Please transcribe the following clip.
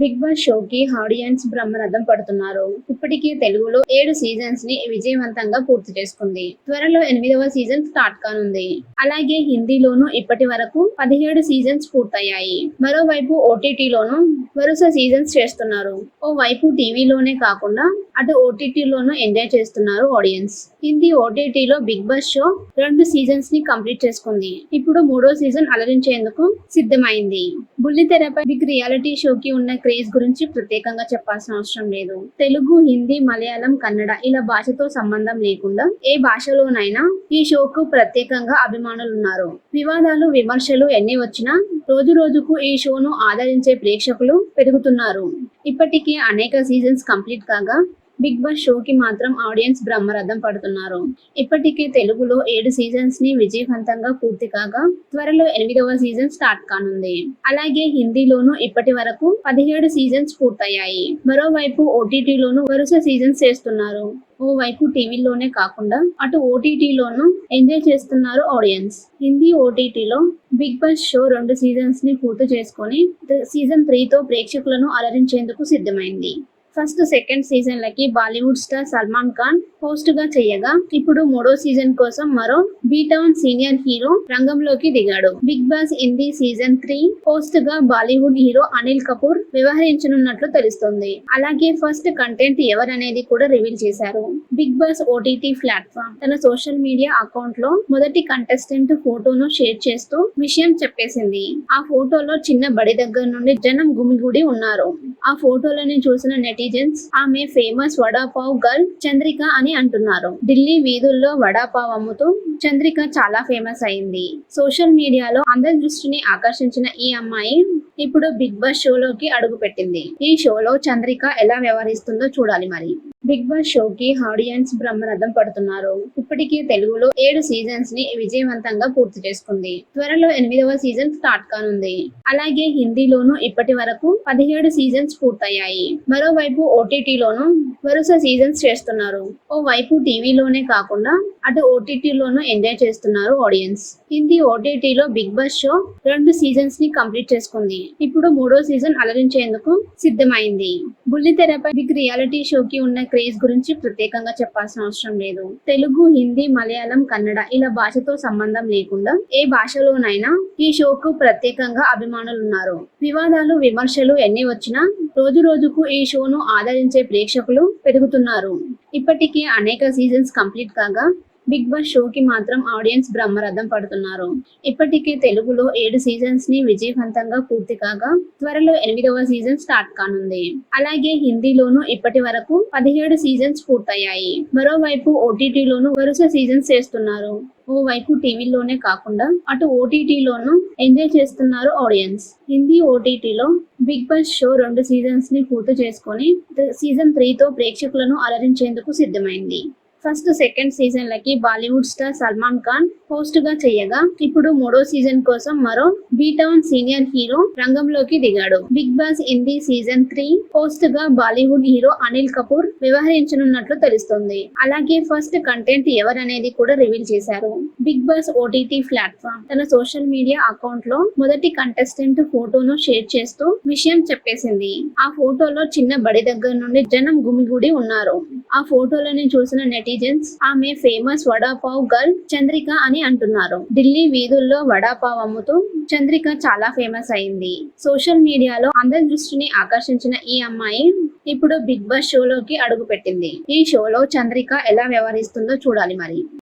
Big Boss షోకి audience బ్రహ్మరథం పడుతున్నారు. ఇప్పటికే తెలుగులో ఏడు సీజన్స్ని విజయవంతంగా పూర్తి చేసుకుంది. త్వరలో ఎనిమిదవ సీజన్ స్టార్ట్ కానుంది. అలాగే హిందీలోనూ ఇప్పటి వరకు పదిహేడు సీజన్స్ పూర్తయ్యాయి. మరోవైపు ఓటీటీలోనూ వరుస సీజన్స్ చేస్తున్నారు. ఓ వైపు టీవీలోనే కాకుండా అటు ఓటీటీలోనూ ఎంజాయ్ చేస్తున్నారు ఆడియన్స్. హిందీ ఓటీటీలో బిగ్ బాస్ షో రెండు సీజన్స్ని కంప్లీట్ చేసుకుంది. ఇప్పుడు మూడో సీజన్ అలరించేందుకు సిద్ధమైంది. బుల్లితెరపై బిగ్ రియాలిటీ షోకి ఉన్న క్రేజ్ గురించి ప్రత్యేకంగా చెప్పాల్సిన అవసరం లేదు. తెలుగు హిందీ మలయాళం కన్నడ ఇలా భాషతో సంబంధం లేకుండా ఏ భాషలోనైనా ఈ షోకు ప్రత్యేకంగా అభిమానులు ఉన్నారు వివాదాలు విమర్శలు ఎన్ని వచ్చినా రోజు రోజుకు ఈ షోను ఆదరించే ప్రేక్షకులు పెరుగుతున్నారు. ఇప్పటికే అనేక సీజన్స్ కంప్లీట్ కాగా బిగ్ బాస్ షోకి మాత్రం ఆడియన్స్ బ్రహ్మరథం పడుతున్నారు. ఇప్పటికే తెలుగులో ఏడు సీజన్స్ని విజయవంతంగా పూర్తి కాగా త్వరలో ఎనిమిదవ సీజన్ స్టార్ట్ కానుంది. అలాగే హిందీలోనూ ఇప్పటి వరకు పదిహేడు సీజన్స్ పూర్తయ్యాయి. మరోవైపు ఓటీటీలోనూ వరుస సీజన్స్ చేస్తున్నారు. ఓ వైపు టీవీలోనే కాకుండా అటు ఓటీటీలోనూ ఎంజాయ్ చేస్తున్నారు ఆడియన్స్. హిందీ ఓటీటీలో బిగ్ బాస్ షో రెండు సీజన్స్ని పూర్తి చేసుకొని సీజన్ త్రీతో ప్రేక్షకులను అలరించేందుకు సిద్ధమైంది. ఫస్ట్ సెకండ్ సీజన్లకి బాలీవుడ్ స్టార్ సల్మాన్ ఖాన్ హోస్ట్గా చేయగా ఇప్పుడు మూడో సీజన్ కోసం మరో బీటౌన్ సీనియర్ హీరో రంగంలోకి దిగాడు. Bigg Boss Hindi season three హోస్ట్గా Bollywood hero Anil Kapoor వ్యవహరించనున్నట్లు తెలుస్తుంది. అలాగే ఫస్ట్ కంటెంట్ ఎవరనేది కూడా రివీల్ చేశారు. బిగ్ బాస్ ఓటీటీ ప్లాట్ఫామ్ తన సోషల్ మీడియా అకౌంట్లో మొదటి కంటెస్టెంట్ ఫోటోను షేర్ చేస్తూ విషయం చెప్పేసింది. ఆ ఫోటోలో చిన్న బడి దగ్గర నుండి జనం గుమిగూడి ఉన్నారు. ఆ ఫోటోలని చూసిన నెట్ నెటిజన్స్ ఆమె ఫేమస్ వడాపావ్ గర్ల్ చంద్రిక అని అంటున్నారు. ఢిల్లీ వీధుల్లో వడాపావ్ అమ్ముతూ చంద్రిక చాలా ఫేమస్ అయింది. సోషల్ మీడియాలో అందరి దృష్టిని ఆకర్షించిన ఈ అమ్మాయి ఇప్పుడు బిగ్ బాస్ షోలోకి అడుగు పెట్టింది ఈ షోలో చంద్రిక ఎలా వ్యవహరిస్తుందో చూడాలి మరి. బిగ్ బాస్ షోకి ఆడియన్స్ బ్రహ్మరథం పడుతున్నారు. ఇప్పటికే తెలుగులో ఏడు సీజన్స్ని విజయవంతంగా పూర్తి చేసుకుంది. త్వరలో ఎనిమిదవ సీజన్ స్టార్ట్ కానుంది. అలాగే హిందీలోనూ ఇప్పటి వరకు పదిహేడు సీజన్స్ పూర్తయ్యాయి. మరోవైపు ఓటీటీలోనూ వరుస సీజన్స్ చేస్తున్నారు. ఓ వైపు టీవీలోనే కాకుండా అటు ఓటీటీలోనూ ఎంజాయ్ చేస్తున్నారు ఆడియన్స్. హిందీ ఓటీటీలో బిగ్ బాస్ షో రెండు సీజన్స్ని కంప్లీట్ చేసుకుంది. ఇప్పుడు మూడో సీజన్ అలరించేందుకు సిద్ధమైంది. బుల్లితెరపై బిగ్ రియాలిటీ షోకి ఉన్న క్రేజ్ గురించి ప్రత్యేకంగా చెప్పాల్సిన అవసరం లేదు. తెలుగు హిందీ మలయాళం కన్నడ ఇలా భాషతో సంబంధం లేకుండా ఏ భాషలోనైనా ఈ షోకు ప్రత్యేకంగా అభిమానులు ఉన్నారు వివాదాలు విమర్శలు ఎన్ని వచ్చినా రోజు రోజుకు ఈ షోను ఆదరించే ప్రేక్షకులు పెరుగుతున్నారు. ఇప్పటికే అనేక సీజన్స్ కంప్లీట్ కాగా బిగ్ బాస్ షోకి మాత్రం ఆడియన్స్ బ్రహ్మరథం పడుతున్నారు. ఇప్పటికే తెలుగులో ఏడు సీజన్స్ని విజయవంతంగా పూర్తి కాగా త్వరలో ఎనిమిదవ సీజన్ స్టార్ట్ కానుంది. అలాగే హిందీలోనూ ఇప్పటి వరకు పదిహేడు సీజన్స్ పూర్తయ్యాయి. మరోవైపు ఓటీటీలోనూ వరుస సీజన్స్ చేస్తున్నారు. ఓవైపు టీవీలోనే కాకుండా అటు ఓటీటీలోనూ ఎంజాయ్ చేస్తున్నారు ఆడియన్స్. హిందీ ఓటీటీలో బిగ్ బాస్ షో రెండు సీజన్స్ని పూర్తి చేసుకొని సీజన్ త్రీతో ప్రేక్షకులను అలరించేందుకు సిద్ధమైంది. ఫస్ట్ సెకండ్ సీజన్లకి బాలీవుడ్ స్టార్ సల్మాన్ ఖాన్ హోస్ట్గా చేయగా ఇప్పుడు మూడో సీజన్ కోసం మరో బీటౌన్ సీనియర్ హీరో రంగంలోకి దిగాడు. Bigg Boss Hindi season three హోస్ట్గా Bollywood hero Anil Kapoor వ్యవహరించనున్నట్లు తెలుస్తుంది. అలాగే ఫస్ట్ కంటెంట్ ఎవరనేది కూడా రివీల్ చేశారు. బిగ్ బాస్ ఓటీటీ ప్లాట్ఫామ్ తన సోషల్ మీడియా అకౌంట్లో మొదటి కంటెస్టెంట్ ఫోటోను షేర్ చేస్తూ విషయం చెప్పేసింది. ఆ ఫోటోలో చిన్న బడి దగ్గర నుండి జనం గుమిగూడి ఉన్నారు. ఆ ఫోటోలని చూసిన నెటిజన్స్ ఆమె ఫేమస్ వడాపావ్ గర్ల్ చంద్రిక అని అంటున్నారు. ఢిల్లీ వీధుల్లో వడాపావ్ అమ్ముతూ చంద్రిక చాలా ఫేమస్ అయింది. సోషల్ మీడియాలో అందరి దృష్టిని ఆకర్షించిన ఈ అమ్మాయి ఇప్పుడు బిగ్ బాస్ షోలోకి అడుగు పెట్టింది ఈ షోలో చంద్రిక ఎలా వ్యవహరిస్తుందో చూడాలి మరి.